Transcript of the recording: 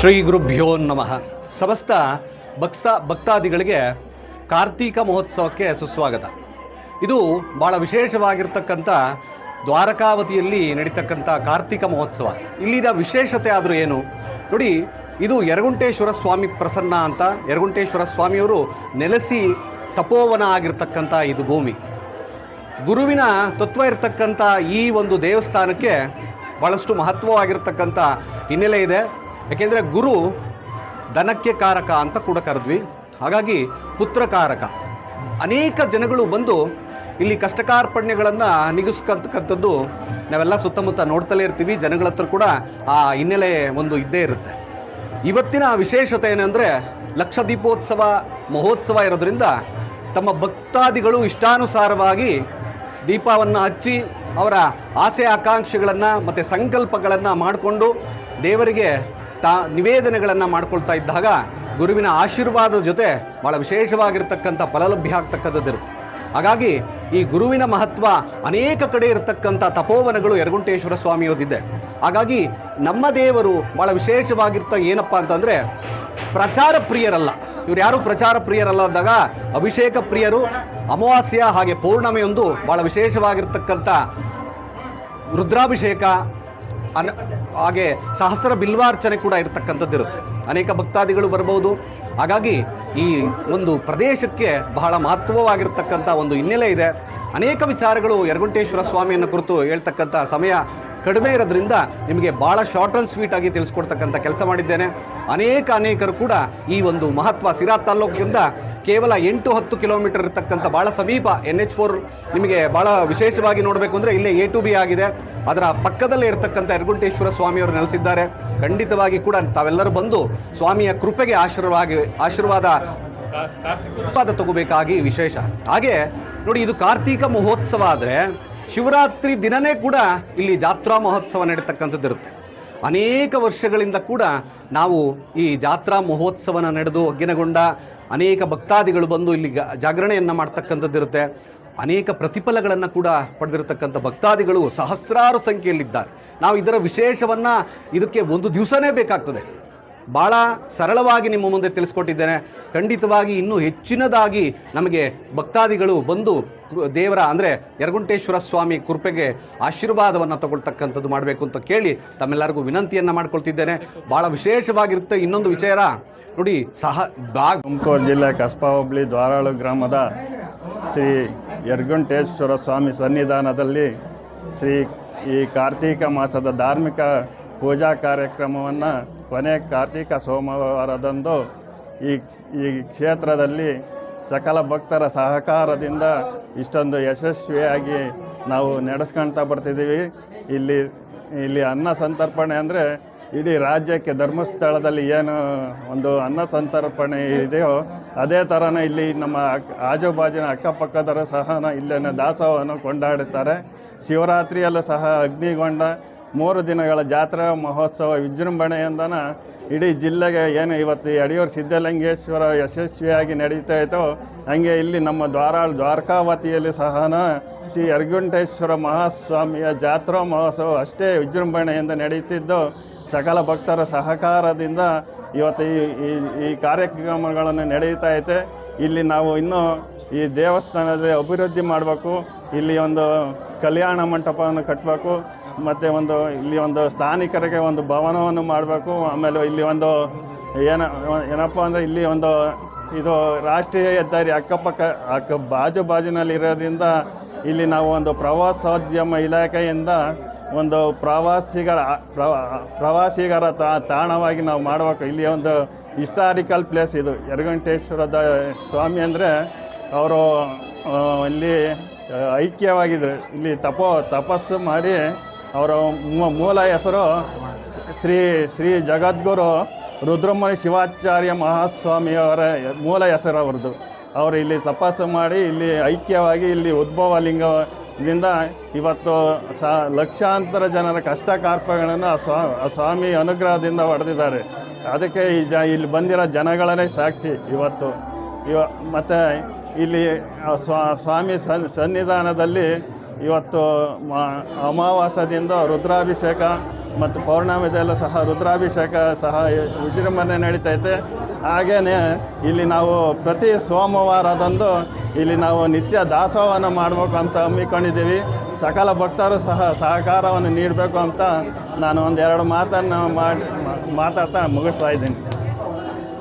ಶ್ರೀ ಗುರುಭ್ಯೋ ನಮಃ. ಸಮಸ್ತ ಭಕ್ಸ ಭಕ್ತಾದಿಗಳಿಗೆ ಕಾರ್ತೀಕ ಮಹೋತ್ಸವಕ್ಕೆ ಸುಸ್ವಾಗತ. ಇದು ಭಾಳ ವಿಶೇಷವಾಗಿರ್ತಕ್ಕಂಥ ದ್ವಾರಕಾವತಿಯಲ್ಲಿ ನಡೀತಕ್ಕಂಥ ಕಾರ್ತಿಕ ಮಹೋತ್ಸವ. ಇಲ್ಲಿನ ವಿಶೇಷತೆ ಆದರೂ ಏನು? ನೋಡಿ, ಇದು ಯರಗುಂಟೇಶ್ವರ ಸ್ವಾಮಿ ಪ್ರಸನ್ನ ಅಂತ. ಯರಗುಂಟೇಶ್ವರ ಸ್ವಾಮಿಯವರು ನೆಲೆಸಿ ತಪೋವನ ಆಗಿರ್ತಕ್ಕಂಥ ಇದು ಭೂಮಿ. ಗುರುವಿನ ತತ್ವ ಇರತಕ್ಕಂಥ ಈ ಒಂದು ದೇವಸ್ಥಾನಕ್ಕೆ ಭಾಳಷ್ಟು ಮಹತ್ವವಾಗಿರ್ತಕ್ಕಂಥ ಹಿನ್ನೆಲೆ ಇದೆ. ಯಾಕೆಂದರೆ ಗುರು ದನಕ್ಕೆ ಕಾರಕ ಅಂತ ಕೂಡ ಕರೆದ್ವಿ. ಹಾಗಾಗಿ ಪುತ್ರಕಾರಕ ಅನೇಕ ಜನಗಳು ಬಂದು ಇಲ್ಲಿ ಕಷ್ಟಕಾರ್ಪಣ್ಯಗಳನ್ನು ನಿಗಿಸ್ಕಂತಕ್ಕಂಥದ್ದು ನಾವೆಲ್ಲ ಸುತ್ತಮುತ್ತ ನೋಡ್ತಲೇ ಇರ್ತೀವಿ. ಜನಗಳ ಹತ್ರ ಕೂಡ ಆ ಹಿನ್ನೆಲೆ ಒಂದು ಇದ್ದೇ ಇರುತ್ತೆ. ಇವತ್ತಿನ ವಿಶೇಷತೆ ಏನಂದರೆ ಲಕ್ಷ ದೀಪೋತ್ಸವ ಮಹೋತ್ಸವ ಇರೋದ್ರಿಂದ ತಮ್ಮ ಭಕ್ತಾದಿಗಳು ಇಷ್ಟಾನುಸಾರವಾಗಿ ದೀಪವನ್ನು ಹಚ್ಚಿ ಅವರ ಆಸೆ ಆಕಾಂಕ್ಷೆಗಳನ್ನು ಮತ್ತು ಸಂಕಲ್ಪಗಳನ್ನು ಮಾಡಿಕೊಂಡು ದೇವರಿಗೆ ತಾ ನಿವೇದನೆಗಳನ್ನು ಮಾಡ್ಕೊಳ್ತಾ ಇದ್ದಾಗ ಗುರುವಿನ ಆಶೀರ್ವಾದದ ಜೊತೆ ಭಾಳ ವಿಶೇಷವಾಗಿರ್ತಕ್ಕಂಥ ಫಲಲಭ್ಯ ಆಗ್ತಕ್ಕಂಥದ್ದಿರುತ್ತೆ ಹಾಗಾಗಿ ಈ ಗುರುವಿನ ಮಹತ್ವ ಅನೇಕ ಕಡೆ ಇರತಕ್ಕಂಥ ತಪೋವನಗಳು ಯರಗುಂಟೇಶ್ವರ ಸ್ವಾಮಿಯೋದಿದೆ ಹಾಗಾಗಿ ನಮ್ಮ ದೇವರು ಭಾಳ ವಿಶೇಷವಾಗಿರ್ತ ಏನಪ್ಪ ಅಂತಂದರೆ ಪ್ರಚಾರ ಪ್ರಿಯರಲ್ಲ. ಇವ್ರು ಯಾರು ಪ್ರಚಾರ ಪ್ರಿಯರಲ್ಲ ಅಂದಾಗ ಅಭಿಷೇಕ ಪ್ರಿಯರು, ಅಮಾವಾಸ್ಯ ಹಾಗೆ ಪೌರ್ಣಮೆಯೊಂದು ಭಾಳ ವಿಶೇಷವಾಗಿರ್ತಕ್ಕಂಥ ರುದ್ರಾಭಿಷೇಕ ಅನ ಹಾಗೆ ಸಹಸ್ರ ಬಿಲ್ವಾರ್ಚನೆ ಕೂಡ ಇರತಕ್ಕಂಥದ್ದಿರುತ್ತೆ ಅನೇಕ ಭಕ್ತಾದಿಗಳು ಬರಬಹುದು ಹಾಗಾಗಿ ಈ ಒಂದು ಪ್ರದೇಶಕ್ಕೆ ಬಹಳ ಮಹತ್ವವಾಗಿರ್ತಕ್ಕಂಥ ಒಂದು ಹಿನ್ನೆಲೆ ಇದೆ. ಅನೇಕ ವಿಚಾರಗಳು ಯರಗುಂಟೇಶ್ವರ ಸ್ವಾಮಿಯನ್ನು ಕುರಿತು ಹೇಳ್ತಕ್ಕಂಥ ಸಮಯ ಕಡಿಮೆ ಇರೋದ್ರಿಂದ ನಿಮಗೆ ಭಾಳ ಶಾರ್ಟ್ ಆ್ಯಂಡ್ ಸ್ವೀಟ್ ಆಗಿ ತಿಳಿಸ್ಕೊಡ್ತಕ್ಕಂಥ ಕೆಲಸ ಮಾಡಿದ್ದೇನೆ. ಅನೇಕ ಅನೇಕರು ಕೂಡ ಈ ಒಂದು ಮಹತ್ವ ಸಿರಾ ತಾಲ್ಲೂಕಿಂದ ಕೇವಲ ಎಂಟು ಹತ್ತು ಕಿಲೋಮೀಟರ್ ಇರತಕ್ಕಂಥ ಭಾಳ ಸಮೀಪ ಎನ್ ಎಚ್ ಫೋರ್ ನಿಮಗೆ ಭಾಳ ವಿಶೇಷವಾಗಿ ನೋಡಬೇಕು ಅಂದರೆ ಇಲ್ಲೇ ಎ ಟು ಬಿ ಆಗಿದೆ. ಅದರ ಪಕ್ಕದಲ್ಲೇ ಇರತಕ್ಕಂಥ ಯರಗುಂಟೇಶ್ವರ ಸ್ವಾಮಿಯವರು ನೆಲೆಸಿದ್ದಾರೆ. ಖಂಡಿತವಾಗಿ ಕೂಡ ತಾವೆಲ್ಲರೂ ಬಂದು ಸ್ವಾಮಿಯ ಕೃಪೆಗೆ ಆಶೀರ್ವಾಗಿ, ಆಶೀರ್ವಾದ ಆಶೀರ್ವಾದ ತಗೋಬೇಕಾಗಿ ವಿಶೇಷ. ಹಾಗೆ ನೋಡಿ ಇದು ಕಾರ್ತೀಕ ಮಹೋತ್ಸವ ಆದರೆ ಶಿವರಾತ್ರಿ ದಿನನೇ ಕೂಡ ಇಲ್ಲಿ ಜಾತ್ರಾ ಮಹೋತ್ಸವ ನಡೀತಕ್ಕಂಥದ್ದು ಇರುತ್ತೆ ಅನೇಕ ವರ್ಷಗಳಿಂದ ಕೂಡ ನಾವು ಈ ಜಾತ್ರಾ ಮಹೋತ್ಸವನ ನಡೆದು ಒಗ್ಗಿನಗೊಂಡ ಅನೇಕ ಭಕ್ತಾದಿಗಳು ಬಂದು ಇಲ್ಲಿ ಜಾಗರಣೆಯನ್ನು ಮಾಡ್ತಕ್ಕಂಥದ್ದಿರುತ್ತೆ ಅನೇಕ ಪ್ರತಿಫಲಗಳನ್ನು ಕೂಡ ಪಡೆದಿರತಕ್ಕಂಥ ಭಕ್ತಾದಿಗಳು ಸಹಸ್ರಾರು ಸಂಖ್ಯೆಯಲ್ಲಿದ್ದಾರೆ. ನಾವು ಇದರ ವಿಶೇಷವನ್ನು ಇದಕ್ಕೆ ಒಂದು ದಿವಸನೇ ಬೇಕಾಗ್ತದೆ. ಭಾಳ ಸರಳವಾಗಿ ನಿಮ್ಮ ಮುಂದೆ ತಿಳಿಸ್ಕೊಟ್ಟಿದ್ದೇನೆ. ಖಂಡಿತವಾಗಿ ಇನ್ನೂ ಹೆಚ್ಚಿನದಾಗಿ ನಮಗೆ ಭಕ್ತಾದಿಗಳು ಬಂದು ದೇವರ ಅಂದರೆ ಯರಗುಂಟೇಶ್ವರ ಸ್ವಾಮಿ ಕೃಪೆಗೆ ಆಶೀರ್ವಾದವನ್ನು ತಗೊಳ್ತಕ್ಕಂಥದ್ದು ಮಾಡಬೇಕು ಅಂತ ಕೇಳಿ ತಮ್ಮೆಲ್ಲರಿಗೂ ವಿನಂತಿಯನ್ನು ಮಾಡ್ಕೊಳ್ತಿದ್ದೇನೆ. ಭಾಳ ವಿಶೇಷವಾಗಿರುತ್ತೆ ಇನ್ನೊಂದು ವಿಚಾರ. ನೋಡಿ, ಸಹ ಬಾ ತುಮಕೂರು ಜಿಲ್ಲೆ ಕಸ್ಬಾ ಹೋಬಳಿ ದ್ವಾರಾಳು ಗ್ರಾಮದ ಶ್ರೀ ಯರ್ಗುಂಟೇಶ್ವರ ಸ್ವಾಮಿ ಸನ್ನಿಧಾನದಲ್ಲಿ ಶ್ರೀ ಈ ಕಾರ್ತೀಕ ಮಾಸದ ಧಾರ್ಮಿಕ ಪೂಜಾ ಕಾರ್ಯಕ್ರಮವನ್ನು ಕೊನೆ ಕಾರ್ತಿಕ ಸೋಮವಾರದಂದು ಈ ಈ ಕ್ಷೇತ್ರದಲ್ಲಿ ಸಕಲ ಭಕ್ತರ ಸಹಕಾರದಿಂದ ಇಷ್ಟೊಂದು ಯಶಸ್ವಿಯಾಗಿ ನಾವು ನಡೆಸ್ಕೊಳ್ತಾ ಬರ್ತಿದ್ದೀವಿ. ಇಲ್ಲಿ ಇಲ್ಲಿ ಅನ್ನ ಸಂತರ್ಪಣೆ ಅಂದರೆ ಇಡೀ ರಾಜ್ಯಕ್ಕೆ ಧರ್ಮಸ್ಥಳದಲ್ಲಿ ಏನು ಒಂದು ಅನ್ನ ಸಂತರ್ಪಣೆ ಇದೆಯೋ ಅದೇ ಥರನೇ ಇಲ್ಲಿ ನಮ್ಮ ಆಜುಬಾಜಿನ ಅಕ್ಕಪಕ್ಕದವರು ಸಹ ಇಲ್ಲಿನ ದಾಸೋಹವನ್ನು ಕೊಂಡಾಡುತ್ತಾರೆ. ಶಿವರಾತ್ರಿಯಲ್ಲೂ ಸಹ ಅಗ್ನಿಗೊಂಡ ಮೂರು ದಿನಗಳ ಜಾತ್ರಾ ಮಹೋತ್ಸವ ವಿಜೃಂಭಣೆಯಿಂದನ ಇಡೀ ಜಿಲ್ಲೆಗೆ ಏನು ಇವತ್ತು ಯಡಿಯೂರು ಸಿದ್ಧಲಿಂಗೇಶ್ವರ ಯಶಸ್ವಿಯಾಗಿ ನಡೀತಾ ಇತ್ತೋ, ಹಂಗೆ ಇಲ್ಲಿ ನಮ್ಮ ದ್ವಾರಾಳ್ ದ್ವಾರಕಾವತಿಯಲ್ಲಿ ಸಹನ ಶ್ರೀ ಅರ್ಗುಂಟೇಶ್ವರ ಮಹಾಸ್ವಾಮಿಯ ಜಾತ್ರಾ ಮಹೋತ್ಸವ ಅಷ್ಟೇ ವಿಜೃಂಭಣೆಯಿಂದ ನಡೀತಿದ್ದು ಸಕಲ ಭಕ್ತರ ಸಹಕಾರದಿಂದ ಇವತ್ತು ಈ ಈ ಈ ಕಾರ್ಯಕ್ರಮಗಳನ್ನು ನಡೀತಾ ಐತೆ ಇಲ್ಲಿ ನಾವು ಇನ್ನೂ ಈ ದೇವಸ್ಥಾನದಲ್ಲಿ ಅಭಿವೃದ್ಧಿ ಮಾಡಬೇಕು, ಇಲ್ಲಿ ಒಂದು ಕಲ್ಯಾಣ ಮಂಟಪವನ್ನು ಕಟ್ಟಬೇಕು ಮತ್ತು ಒಂದು ಇಲ್ಲಿ ಒಂದು ಸ್ಥಾನಿಕರಿಗೆ ಒಂದು ಭವನವನ್ನು ಮಾಡಬೇಕು. ಆಮೇಲೆ ಇಲ್ಲಿ ಒಂದು ಏನ, ಏನಪ್ಪ ಅಂದರೆ ಇಲ್ಲಿ ಒಂದು ಇದು ರಾಷ್ಟ್ರೀಯ ಹೆದ್ದಾರಿ ಅಕ್ಕಪಕ್ಕ, ಅಕ್ಕ ಬಾಜು ಬಾಜಿನಲ್ಲಿ ಇರೋದ್ರಿಂದ ಇಲ್ಲಿ ನಾವು ಒಂದು ಪ್ರವಾಸೋದ್ಯಮ ಇಲಾಖೆಯಿಂದ ಒಂದು ಪ್ರವಾಸಿಗರ ಪ್ರವಾಸಿಗರ ತಾಣವಾಗಿ ನಾವು ಮಾಡಬೇಕು. ಇಲ್ಲಿ ಒಂದು ಹಿಸ್ಟಾರಿಕಲ್ ಪ್ಲೇಸ್ ಇದು. ಯರಗಂಟೇಶ್ವರದ ಸ್ವಾಮಿ ಅಂದರೆ ಅವರು ಇಲ್ಲಿ ಐಕ್ಯವಾಗಿದ್ದರು ಇಲ್ಲಿ ತಪೋ, ತಪಸ್ಸು ಮಾಡಿ ಅವರ ಮೂಲ ಹೆಸರು ಶ್ರೀ ಶ್ರೀ ಜಗದ್ಗುರು ರುದ್ರಮುನಿ ಶಿವಾಚಾರ್ಯ ಮಹಾಸ್ವಾಮಿಯವರ ಮೂಲ ಹೆಸರು ಅವ್ರದ್ದು ಅವರು ಇಲ್ಲಿ ತಪಾಸು ಮಾಡಿ ಇಲ್ಲಿ ಐಕ್ಯವಾಗಿ ಇಲ್ಲಿ ಉದ್ಭವ ಲಿಂಗದಿಂದ ಇವತ್ತು ಸ, ಲಕ್ಷಾಂತರ ಜನರ ಕಷ್ಟ ಕಾರ್ಪಗಳನ್ನು ಸ್ವಾ ಸ್ವಾಮಿ ಅನುಗ್ರಹದಿಂದ ಹೊಡೆದಿದ್ದಾರೆ. ಅದಕ್ಕೆ ಈ ಜ, ಇಲ್ಲಿ ಬಂದಿರೋ ಜನಗಳನ್ನೇ ಸಾಕ್ಷಿ ಇವತ್ತು. ಇವ, ಮತ್ತು ಇಲ್ಲಿ ಸ್ವಾ, ಸ್ವಾಮಿ ಸನ್, ಸನ್ನಿಧಾನದಲ್ಲಿ ಇವತ್ತು ಅಮಾವಾಸ್ಯದಿಂದ ರುದ್ರಾಭಿಷೇಕ ಮತ್ತು ಪೌರ್ಣಮಿದಲ್ಲೂ ಸಹ ರುದ್ರಾಭಿಷೇಕ ಸಹ ವಿಜೃಂಭಣೆ ನಡೀತೈತೆ. ಹಾಗೆಯೇ ಇಲ್ಲಿ ನಾವು ಪ್ರತಿ ಸೋಮವಾರದಂದು ಇಲ್ಲಿ ನಾವು ನಿತ್ಯ ದಾಸೋಹವನ್ನು ಮಾಡಬೇಕು ಅಂತ ಹಮ್ಮಿಕೊಂಡಿದ್ದೀವಿ. ಸಕಲ ಭಕ್ತರು ಸಹ ಸಹಕಾರವನ್ನು ನೀಡಬೇಕು ಅಂತ ನಾನು ಒಂದೆರಡು ಮಾತನ್ನು ಮಾಡಿ, ಮಾತಾಡ್ತಾ ಮುಗಿಸ್ತಾ ಇದ್ದೀನಿ.